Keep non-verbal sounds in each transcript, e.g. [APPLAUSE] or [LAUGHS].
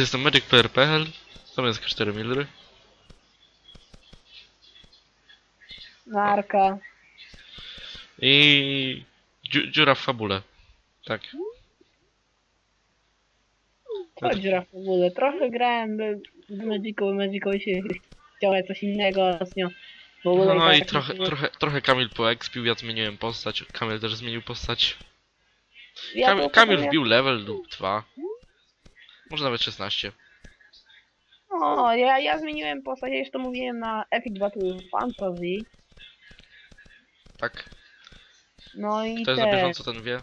Jestem magicplayer.pl, tam jest 4 Mildry. Narka. I dziu dziura w fabule. Tak. Co dziura w ogóle? Trochę grałem w Magicu, Magicu się chciałem coś innego. W ogóle No i trochę, nie- trochę, trochę Kamil poekspił, ja zmieniłem postać, Kamil też zmienił postać. Ja Kamil, to wbił level lub 2. Może nawet 16. O, ja, ja zmieniłem postać, ja już to mówiłem na Epic Battle Fantasy. Tak? No i Kto jest na te, bieżąco, ten wie.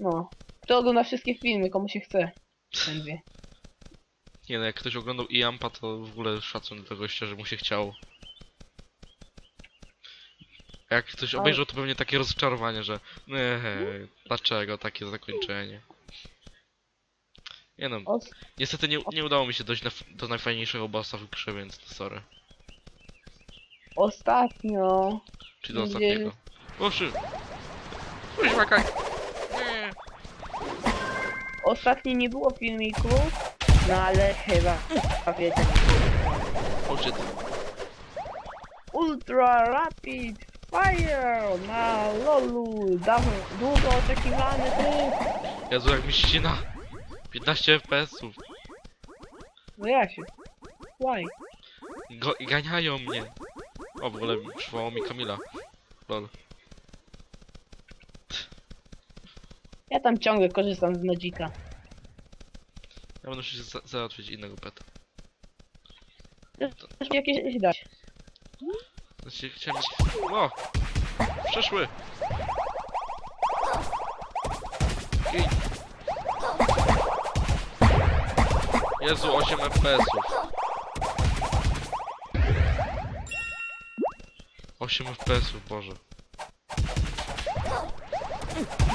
no. Kto ogląda wszystkie filmy, komu się chce. Ten wie. Nie no, jak ktoś oglądał Iampa, to w ogóle szacun do tego gościa, że mu się chciało. A jak ktoś Ale- obejrzał, to pewnie takie rozczarowanie, że nie, dlaczego takie zakończenie. Nie no, Os niestety nie, nie udało mi się dojść na, f- do najfajniejszego bossa w grze, więc to sorry. ostatnio Czy do ostatniego. Proszę! Kuźwa, kaj! Nie! Ostatnio nie było filmiku, no ale chyba. O shit. Ultra Rapid Fire na lolu, dawno, długo oczekiwany tryb. Jezu, jak mi ścina! 15 FPS-ów. No ja się. Why? Go, ganiają mnie. O, w ogóle przywołało mi Kamila. Lol. Ja tam ciągle korzystam z Magica. Ja będę musiał za załatwić innego peta. Też mi jakieś dać. Znaczy, chciałem... O! Przeszły! Jezu, 8 FPS-ów. 8 FPS-ów, Boże.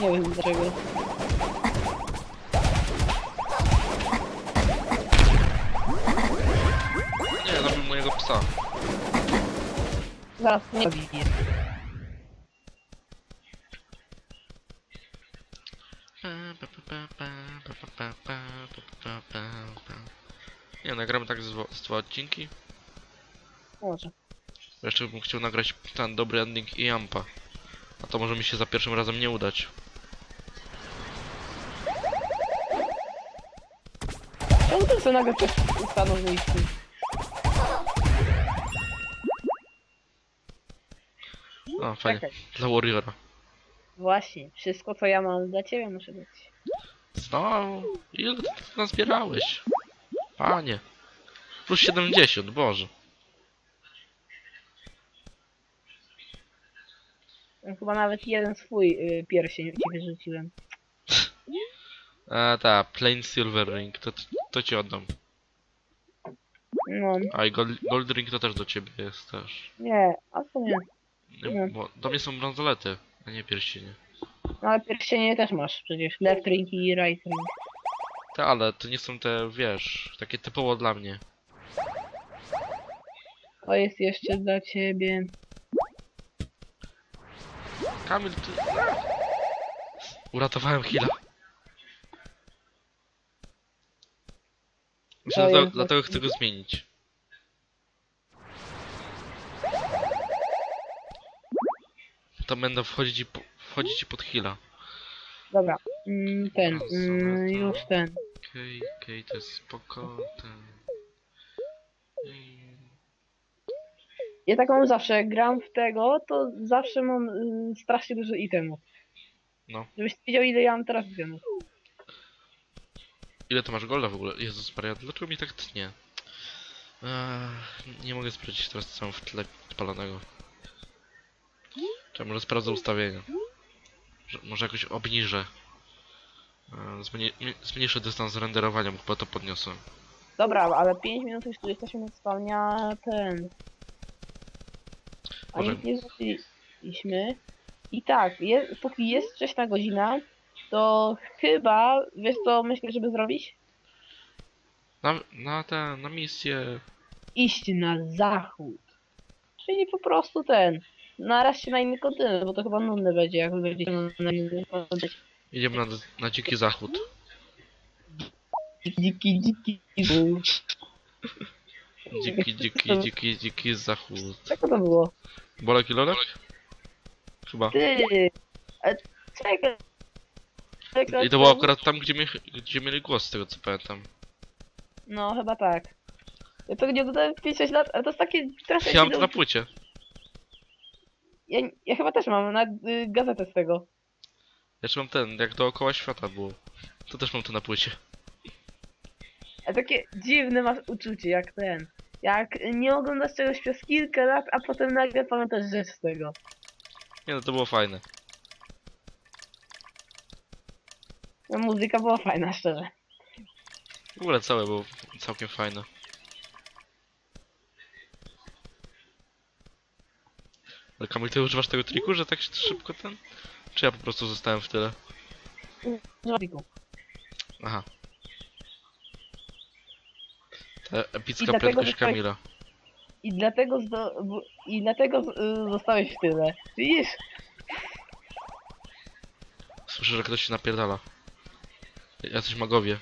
Nie wiem dlaczego. Nie, zabił mojego psa. Zaraz nie Nie, nagramy tak z, z dwa odcinki. Może. Jeszcze bym chciał nagrać ten dobry ending i Ampa. A to może mi się za pierwszym razem nie udać. Czemu ten sobie nagle w miejscu? O, fajnie. Czekaj. Dla Warriora. Właśnie, wszystko co ja mam dla ciebie muszę dać. Znowu? Ile ty nazbierałeś? Panie. Plus 70, Boże. Chyba nawet jeden swój y, pierścień ci wyrzuciłem. A ta, plain silver ring, to, to ci oddam. No, A i gold, gold ring to też do ciebie jest też. nie, a nie. Nie, Nie. Bo do mnie są bransolety, a nie pierścienie. No ale pierścienie też masz przecież. Left ring i right ring. Te, ale to nie są te, wiesz, takie typowo dla mnie. To jest jeszcze dla ciebie. Kamil, ty... Uratowałem Hila. Myślę, To że jest dla- dlatego chcę go zmienić. To będę wchodzić i po, wchodzić i pod Hila. Dobra. Mm, ten, mm, już ten. Okej, okej, to jest spoko, ten... I- Ja tak mam zawsze, jak gram w tego, to zawsze mam y, strasznie dużo itemów. No. Żebyś wiedział ile ja mam teraz itemów. Ile to masz golda w ogóle? Jezus Maria, dlaczego mi tak tnie? Ech, nie mogę sprawdzić teraz co mam w tle odpalonego. Czy może sprawdzę ustawienia? Że, może jakoś obniżę. E, Zmniej, zmniejszę dystans renderowania, bo chyba to podniosłem. Dobra, ale 5 minut już tu jesteśmy od spawnia ten. A Może- nic nie zrobiliśmy. I tak, je, póki jest wcześna godzina, to chyba, wiesz co myślę, żeby zrobić? Na, na tę, na misję... Iść na zachód. Czyli po prostu ten. Naraz się na inny kontynent, bo to chyba nudne będzie, jak wy będziecie na, na inny kontynent. Idziemy na, na dziki zachód. dziki, dziki. był. Dziki, dziki, dziki, dziki zachód. Czego to było? Bolek i Lolek? Chyba. Ty! A, czekaj. Czekaj, I to było akurat tam, gdzie, mie gdzie mieli głos, z tego co pamiętam. No, chyba tak. Ja to nie oglądałem 5-6 lat, ale to jest takie strasznie... Ja mam to na płycie. Ja, ja chyba też mam na y, gazetę z tego. Jeszcze mam ten, jak dookoła świata było. To też mam to na płycie. A takie dziwne masz uczucie, jak ten. Jak nie oglądasz czegoś przez kilka lat, a potem nagle pamiętasz rzecz z tego. Nie no, to było fajne. No, muzyka była fajna, szczerze. W ogóle całe było całkiem fajne. Ale Kamil, ty używasz tego triku, że tak się szybko ten? Czy ja po prostu zostałem w tyle? Żartiku. Aha. Ta epicka dlatego prędkość zostałeś- Kamila. I dlatego, zdo, w- i dlatego z- y, zostałeś w tyle. Widzisz? Słyszę, że ktoś się napierdala. Jacyś magowie.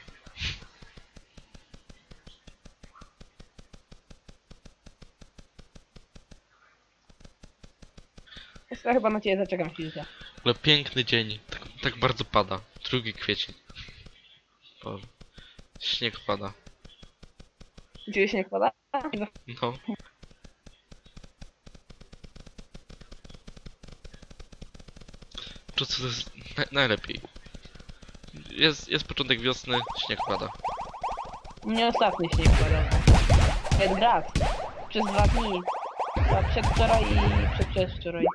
Ja chyba na ciebie zaczekam chwilkę. Ale piękny dzień. Tak, tak bardzo pada. Drugi kwiecień. Boże. Śnieg pada. Ciebie się nie kłada? No. Po prostu to jest na najlepiej. Jest, jest początek wiosny, śnieg pada. U mnie ostatni śnieg padał. Przed raz. Przez dwa dni. A przedwczoraj i przedwczoraj.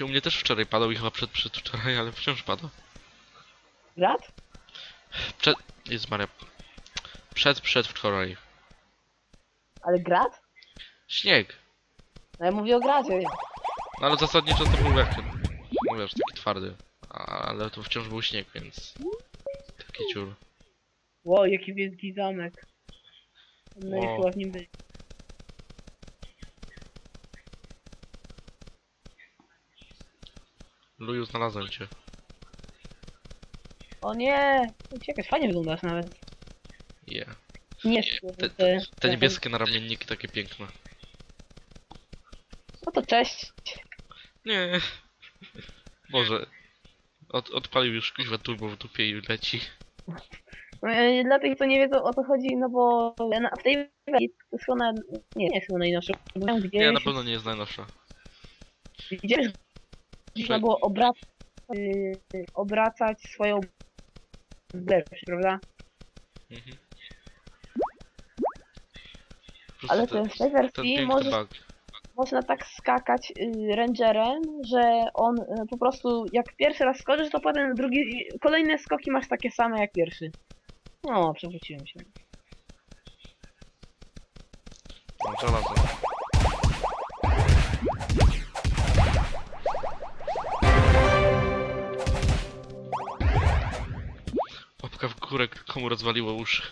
Się u mnie też wczoraj padał i chyba przed przedwczoraj, ale wciąż pada. Grad? Przed... Jest Maria. Przed przedwczoraj. Ale grad? Śnieg. No ja mówię o gradzie. No ale zasadniczo to był. No wiesz, taki twardy. A- Ale to wciąż był śnieg, więc... Taki ciur. Ło, jaki wielki zamek. No i Wow. chyba w nim byli. Luju, znalazłem cię. O nie! Uciekać, fajnie wyglądasz nawet. Yeah. Nie, Te, te, te, te niebieskie naramienniki takie piękne. No to cześć. Nie. Boże. Od, odpalił już kuźwa turbo w dupie i leci. E, Dla tych, co nie wiedzą o co chodzi, no bo na, w tej wersji to jest nie, nie jest chyba najnowsza. Gdzieś, Nie, na pewno nie jest najnowsza. gdzieś można było obrac, y, obracać swoją lepszy, prawda? Mhm. Po prostu Ale ten- tej ten piękny bug. można tak skakać y, rangerem, że on y, po prostu jak pierwszy raz skoczysz, to potem drugi, kolejne skoki masz takie same jak pierwszy. No, przewróciłem się. No, żelazo. Górę, komu rozwaliło uszy.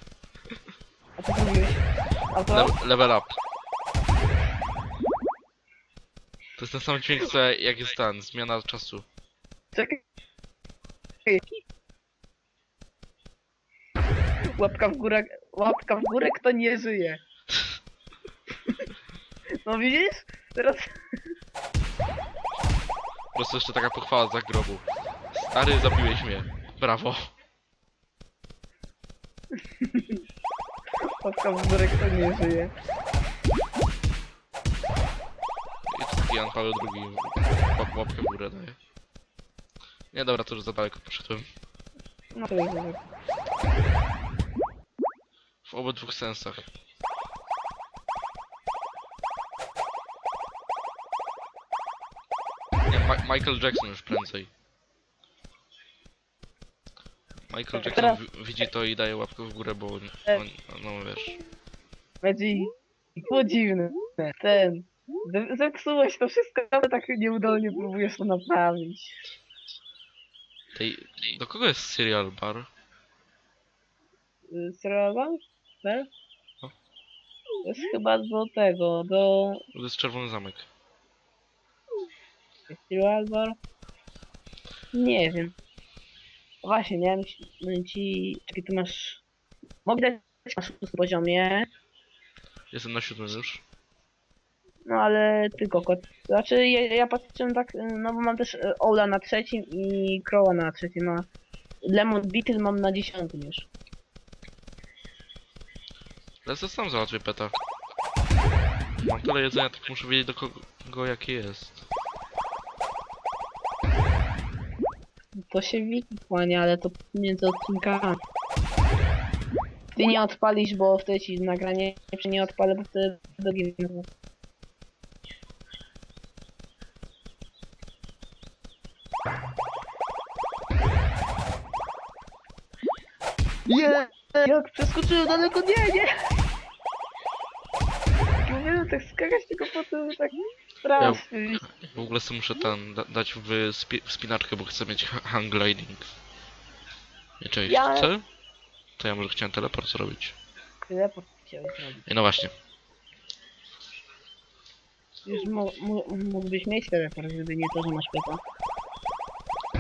A co mówiłeś? A to? Le level up. To jest ten sam dźwięk co jak jest ten, zmiana czasu. Czekaj. Łapka w górę, łapka w górę, kto nie żyje. [LAUGHS] No widzisz? Teraz Po prostu jeszcze taka pochwała za grobu. Stary, zabiłeś mnie. Brawo. Łapka w górę, kto nie żyje. I to taki Jan Paweł II łap, łapkę w górę daje. Nie, dobra, to już za daleko poszedłem. No to jest dobrze. W obydwu sensach. Nie, Ma Michael Jackson już prędzej. Michael Jackson Teraz- wi- widzi to i daje łapkę w górę, bo on, on, no wiesz. Będzie było dziwne. Ten. ze- Zepsułeś to wszystko, ale tak nieudolnie próbujesz to naprawić. Tej, do kogo jest Serial Bar? Y, Serial Tak? No. To jest chyba do tego, do To jest Czerwony Zamek. Serial Bar? Nie wiem. Właśnie, nie? Myślę ci... Czekaj, ty masz... Mogę dać na szóstym poziomie, Jestem na siódmym już. no ale ty kokot. Znaczy, ja, ja patrzę tak, no bo mam też y, Ola na trzecim i Crowa na trzecim, a Lemon Beetle mam na dziesiątym już. To sam załatwię peta. Mam tyle jedzenia, tak muszę wiedzieć do kogo jaki jest. To się wiki kłania, ale to między odcinkami. Ty nie odpalisz, bo wtedy ci nagranie nie odpalę, bo wtedy. Nie! Jak przeskoczyłem daleko, nie, nie! Tak skakać, tylko potem tak strasznie. W ogóle sobie muszę ten da dać w spi wspinaczkę, bo chcę mieć ha- hang gliding. Nie cześć, Ja- chcę? To ja może chciałem teleport zrobić. Teleport chciałeś zrobić. No właśnie. Już mo- mo- mógłbyś mieć teleport, gdyby nie to, że masz pyta.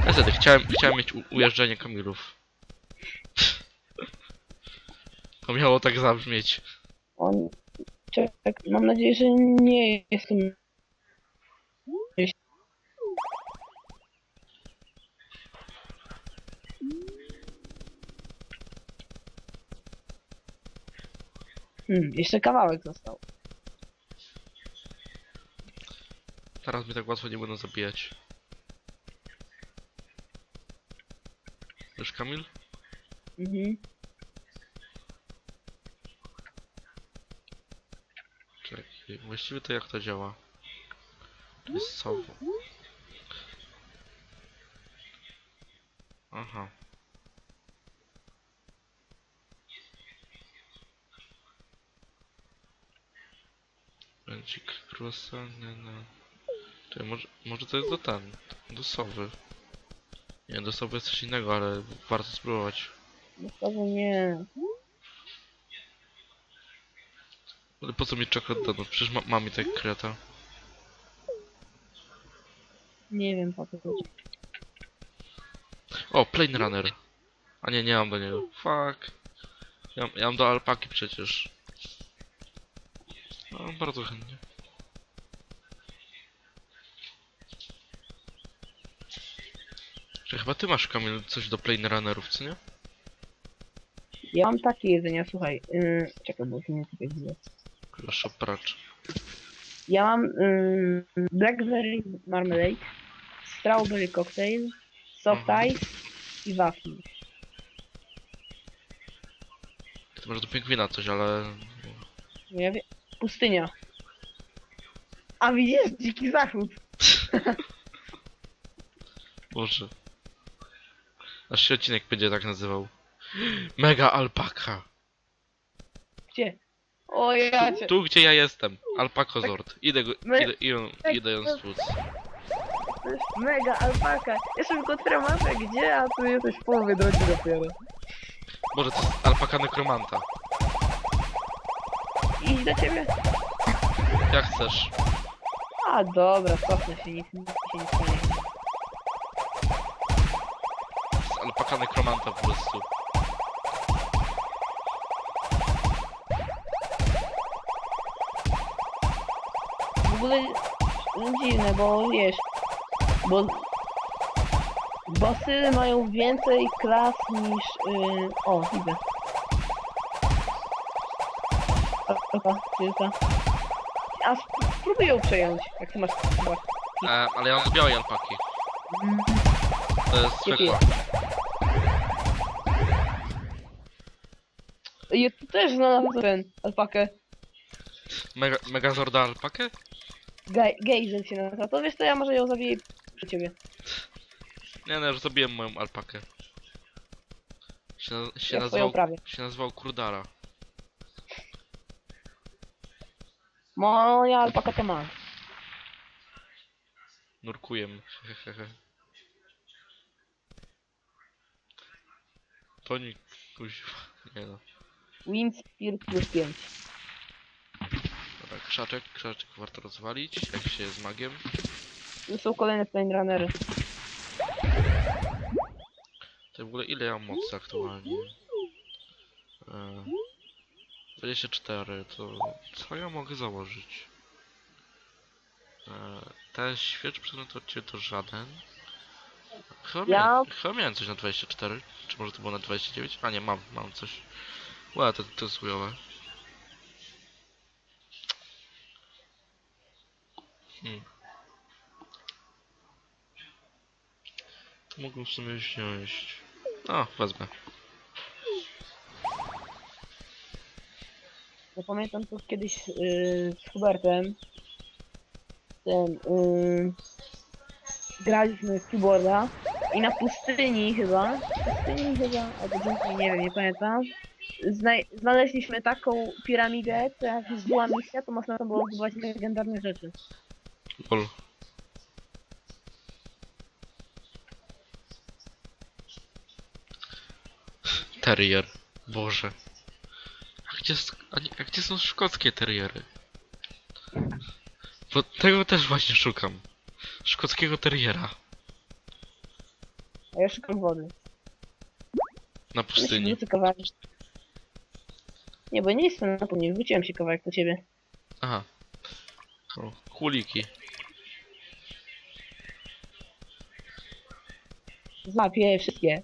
Niestety, chciałem, chciałem mieć u- ujeżdżenie Kamilów. [LAUGHS] To miało tak zabrzmieć. On... Czek, mam nadzieję, że nie jest tym... Hmm, jeszcze kawałek został. Teraz mi tak łatwo nie będą zabijać. Już Kamil? Mhm. Czekaj, właściwie to jak to działa? To jest sowo. Aha. Bęcik croissant, nie no. Czekaj, może, może to jest do ten, do sowy. Nie, do sowy jest coś innego, ale warto spróbować. No to nie. Ale po co mi czekolad no Przecież ma, mam i tak kreta. Nie wiem po co. to- O, Plane Runner. A nie, nie mam do niego. Fuck. Ja, mam- ja mam do alpaki przecież. No, bardzo chętnie. Czy chyba ty masz, Kamil, coś do Plane Runnerów, co nie? Ja mam takie jedzenia, słuchaj. Yy, czekaj, bo tu nie tutaj widzę. Chyba szopracz. Ja mam yy, blackberry marmalade, strawberry cocktail, soft Mhm. ice i wafle. Ty masz do pingwina coś, ale... No Ja wiem. Pustynia. A widzisz, dziki zachód. [LAUGHS] Boże. Aż się odcinek będzie tak nazywał. Mega alpaka. Gdzie? O ja cię. Tu, gdzie ja jestem. Alpakozord. Idę, go, My- idę, idę, idę ją stłuc. To jest mega alpaka. Jeszcze tylko tremata gdzie, a tu jesteś w połowie drogi dopiero. Boże, to jest alpaka nekromanta. Idź do ciebie. Jak chcesz. A dobra, cofnę się, nic, nic się nie stanie. To jest alpaka nekromanta po prostu. W ogóle dziwne, bo wiesz, bo bossy mają więcej klas niż, yy, o, widzę. Alpaka, tylko. A sp- spróbuj ją przejąć, jak ty masz chyba. E, ale ja mam do białej alpaki. To jest zwykła. Ja tu też znalazłem alpakę. Mega, megazorda alpakę? Gejzel się nazywa. To wiesz co, ja może ją zabiję przy ciebie. Nie, no już zabiłem moją alpakę. Się, naz- się, Ja swoją nazywał, prawie. się nazywał Kurdara. Moja alpaka to ma. Nurkujem. Hehehe. Tonik, kuźwa. Nie no. Windspear plus 5. Dobra, krzaczek, krzaczek warto rozwalić, jak się jest magiem. Tu są kolejne plane runnery. To ogóle ile ja mam mocy aktualnie? E, 24, to co ja mogę założyć? E, ten świecz ciebie to żaden. Chyba, Ja- miałem, chyba miałem coś na 24, czy może to było na 29? A nie, mam, mam coś. Ła, to, to jest chujowe. Hmm. To w sumie wziąć. O, wezmę. Ja pamiętam to kiedyś yy, z Hubertem. Ten, yy, graliśmy w keyboarda i na pustyni chyba, pustyni chyba, albo dżungli, nie wiem, nie pamiętam. Znaleźliśmy taką piramidę, to jak była misja, to można było zdobywać legendarne rzeczy. Lol. Terrier. Boże. A gdzie, a, gdzie są szkockie terriery? Bo tego też właśnie szukam. Szkockiego terriera. A ja szukam wody. Na pustyni. Nie, bo nie jestem na pewno, wróciłem się kawałek po ciebie. Aha. O, kuliki. Złapię je wszystkie.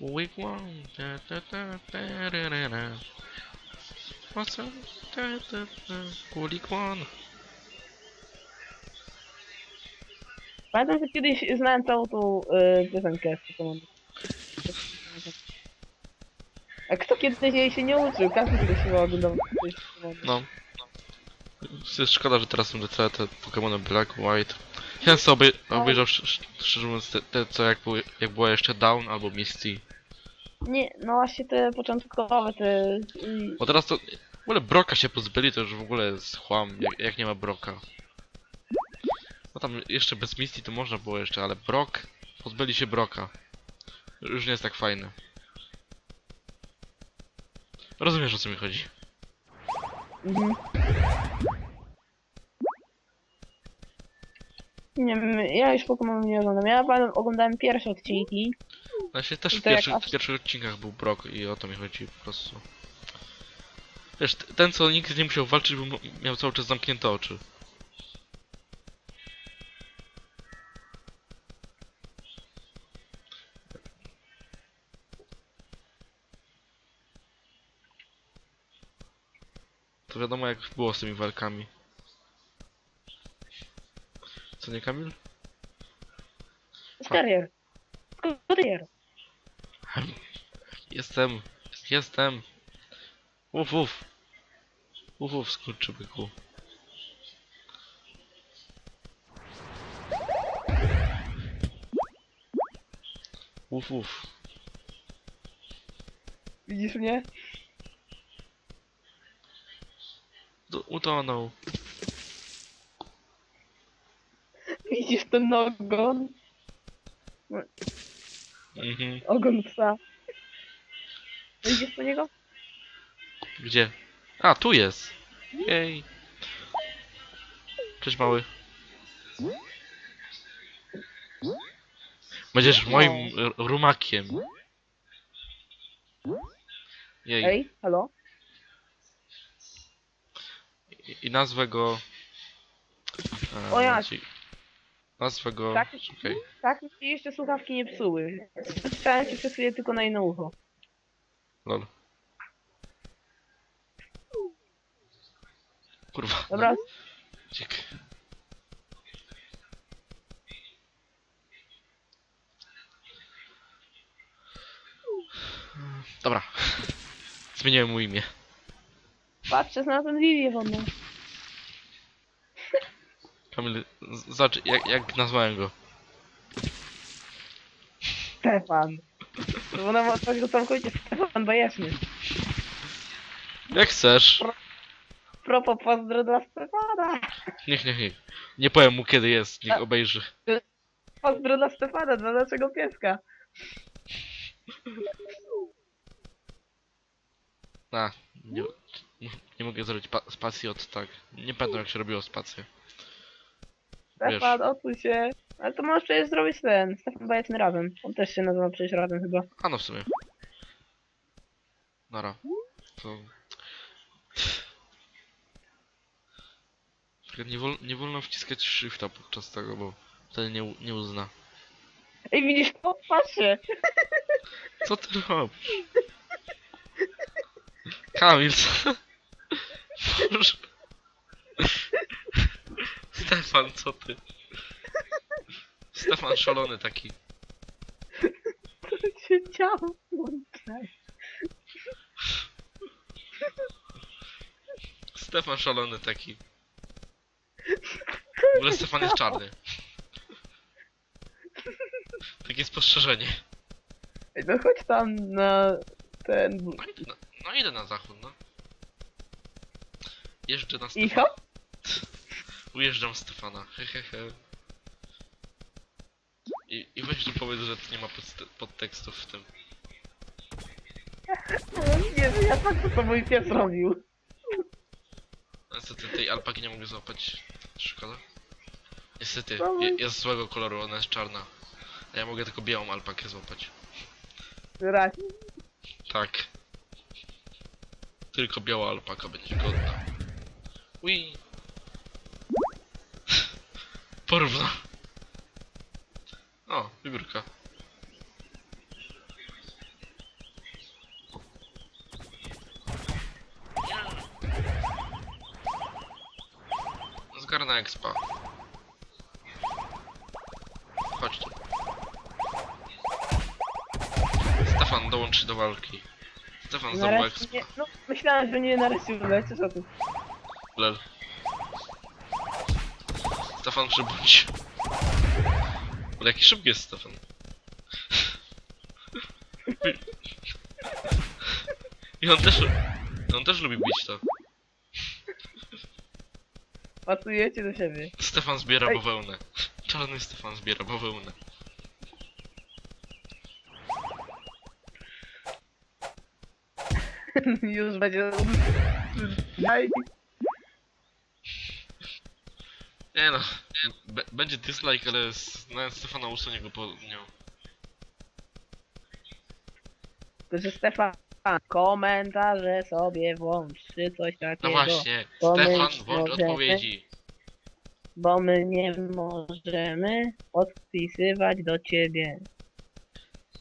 Wigwam. Ta, ta, ta, ta, ra, ra, ra. What's up? Ta, ta, ta. Kulik one. Pamiętam, że kiedyś znałem całą tą yy, piosenkę z Pokémon. A kto kiedyś jej się nie uczył? Każdy kiedyś się oglądał. No. Jest szkoda, że teraz są te, te Pokémony Black, White. Ja sobie obejrzał, sz- sz- szczerze mówiąc, te, te co jak, były, jak była jeszcze Down albo Misty. Nie, no właśnie te początkowe, te... Bo teraz to... W ogóle Broka się pozbyli, to już w ogóle jest chłam, jak, nie ma Broka. No tam jeszcze bez Misty to można było jeszcze, ale Brok... Pozbyli się Broka. Już nie jest tak fajny. Rozumiesz o co mi chodzi. Mhm. Nie wiem, ja już Pokémon nie oglądam. Ja pamiętam, oglądałem pierwsze odcinki. No się też I w to jak pierwszych, aż- w pierwszych odcinkach był Brok i o to mi chodzi po prostu. Wiesz, t- ten co nikt nie musiał walczyć, bo m- miał cały czas zamknięte oczy. To wiadomo jak było z tymi walkami. Co nie Kamil? Terrier. Terrier. [LAUGHS] Jestem, jestem. Uf, uf. Uf, uf, skurczybyku. Uf, uf. Widzisz mnie? Do, utonął. Widzisz ten ogon? Mhm. Ogon psa. Idziesz po niego? Gdzie? A, tu jest. Jej. Cześć mały. Będziesz moim r- rumakiem. Jej. Ej, halo? I, nazwę go... E, O ja. Nazwę go... Tak. Czekaj. Tak mi się jeszcze słuchawki nie psuły. Słyszałem cię przez chwilę tylko na jedno ucho. Lol. Kurwa. Dobra, Dziek. Dobra. [LAUGHS] Zmieniłem mu imię. patrzę na ten lilię wodną. Kamil, zobacz jak, jak nazwałem go. Stefan. Bo nam odpowiedział całkowicie Stefan Bajeczny. Jak chcesz. Propos pozdro dla Stefana. Niech, niech, niech. Nie powiem mu kiedy jest, niech obejrzy. Pozdro dla Stefana, dla naszego pieska. A, nie, nie mogę zrobić pa- spacji od tak. Nie pamiętam jak się robiło spację. Stefan, odsuń się. Ale to możesz przecież zrobić ten, Stefan Bajeczny razem. On też się nazywa przecież razem chyba. A no w sumie. Nara. To... Nie, wol, nie wolno wciskać shifta podczas tego, bo wtedy nie, nie uzna. Ej, widzisz to? Patrzcie! Co ty robisz? Kamil, co? [LAUGHS] Boże. Stefan, co ty? Stefan szalony taki. Co się działo? Włączaj. Stefan szalony taki. W ogóle Stefan jest czarny. Takie spostrzeżenie. Ej, no chodź tam na ten... No, idę na, no idę na zachód, no. Jeżdżę na I Stefana. Ujeżdżam Stefana. Hehehe. I, I weź tu powiedz, że nie ma podst- podtekstów w tym. [LAUGHS] Nie, no ja tak to mój pies robił. No Niestety tej alpaki nie mogę złapać. Szkoda. Niestety, No, je, jest złego koloru, ona jest czarna. A ja mogę tylko białą alpakę złapać. Raz. Tak. Tylko biała alpaka będzie godna. Ui. Porówno. O, wybórka. Zgarnę expa. Chodź tu. Stefan dołączy do walki. Stefan zdobył Nareszcie expa. nie, no myślałem, że nie nareszcie uleci, co ty? Lel. Stefan przybądź. Ale jaki szybki jest Stefan. I on też... On też lubi bić to. Pasujecie do siebie. Stefan zbiera Ej. bawełnę. Czarny Stefan zbiera bawełnę. [LAUGHS] Już będzie... Daj. Nie no, b- będzie dislike, ale s- nawet Stefana usunie go po nią. Proszę Stefan, komentarze sobie włącz, czy coś No takiego. właśnie, Stefan, włącz możemy- odpowiedzi. Bo my nie możemy odpisywać do ciebie.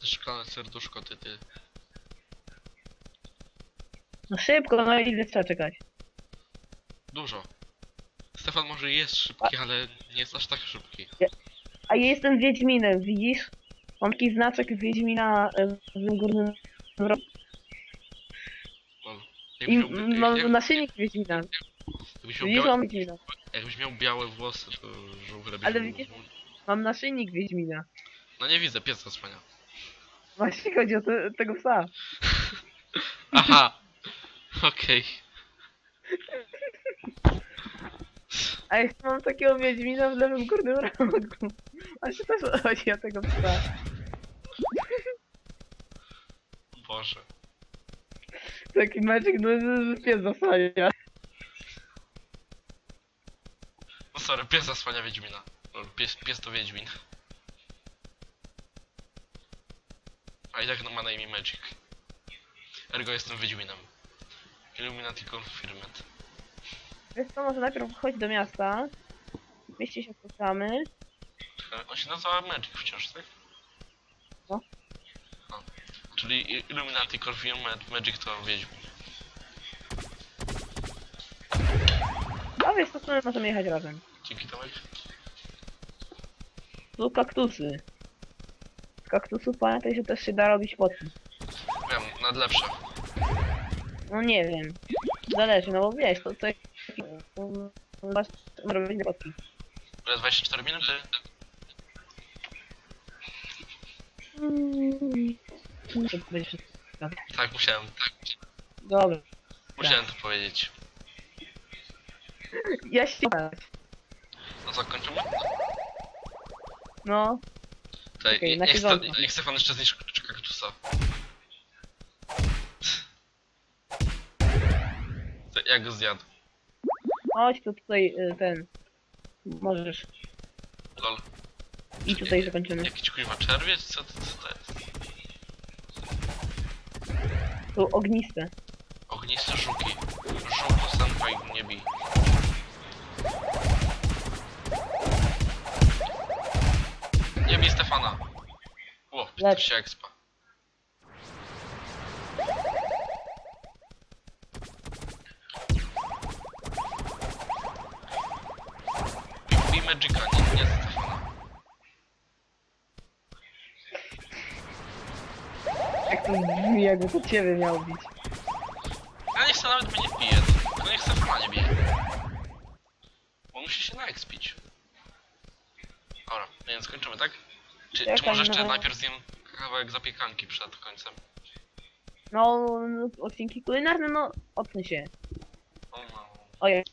Szklane serduszko, ty, ty. No szybko, no ile trzeba czekać? Dużo. Stefan może jest szybki, ale nie jest aż tak szybki. A ja jestem Wiedźminem, widzisz? Mam taki znaczek Wiedźmina e, w tym górnym rogu. Lol. I Jakbyś miał, m- mam jak, naszyjnik Wiedźmina. jakbyś miał, Widzisz, białe, mam Wiedźmina. jakbyś miał białe włosy, to ogóle byś Ale był- widzisz- Mam naszyjnik Wiedźmina. No nie widzę, pies zasłania. Właśnie chodzi o te, tego psa. [LAUGHS] Aha! Okej. [LAUGHS] A ja mam takiego Wiedźmina w lewym górnym rogu. Właśnie też chodzi o tego psa. Boże. Taki meczek, no że pies zasłania. No sorry, pies zasłania Wiedźmina. Pies, pies to Wiedźmin. A i tak no ma na imię Magic. Ergo jestem Wiedźminem. Illuminati Confirmed. Wiesz co, może najpierw chodź do miasta. W mieście się spotkamy. Czekaj, On się nazywa Magic wciąż, tak? No. No. Czyli I- Illuminati Confirmed, Magic to Wiedźmin. A wiesz co, my możemy jechać razem. Dzięki Tomek. Tu kaktusy. Z kaktusów pamiętaj, że też się da robić potki. Wiem, nadlepsze. No nie wiem. Zależy, no bo wiesz, to coś... Masz robić potki. Ale 24 minuty. Tak, musiałem, tak. Dobra. Musiałem to powiedzieć. Ja się... No co, kończymy? No, Tutaj, na niech, siedzonko. niech Stefan jeszcze zniszczy kaktusa. Jak go zjadł? Chodź tu tutaj y, ten. Możesz. Lol. I tutaj zakończymy. Jakiś kurwa czerwiec? Co, to- co to jest? Tu ogniste. Ogniste żuki. Żuku senpai nie bij. Nie bij Stefana. O, Lecz. się expa. Bij Magica, nie, nie Stefana. Jak to brzmi, jakby to ciebie miał bić. Ja nie chcę nawet mnie bije, tylko nie chcę Stefana nie bije. Bo musi się naekspić. Dobra, no więc skończymy, tak? Czy, czy może jeszcze no. najpierw zjem kawałek zapiekanki przed końcem? No, no, odcinki kulinarne, no, odsuń się. O, no. Ojej.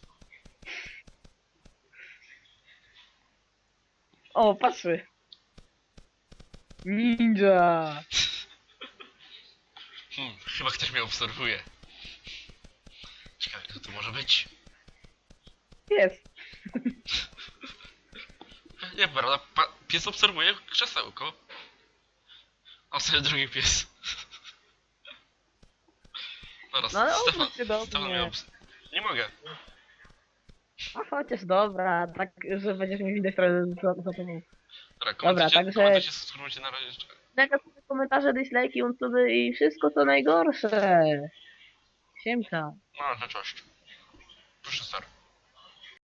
O, patrzy. Ninja. Hmm, chyba ktoś mnie obserwuje. Ciekawe, kto to może być. Jest. [LAUGHS] Nie, prawda? Pa pies obserwuje krzesełko. A sobie drugi pies. [LAUGHS] No ale Stefan, odwróć się do Stefan mnie. mnie obs... Nie mogę. A chociaż dobra, tak, że będziesz mi widać trochę za, za tobą. Dobra, komentujcie, także- komentujcie, subskrybujcie na razie. Negatywne komentarze, dislike'i, unsuby i wszystko co najgorsze. Siemka. No, na cześć. Proszę, ser.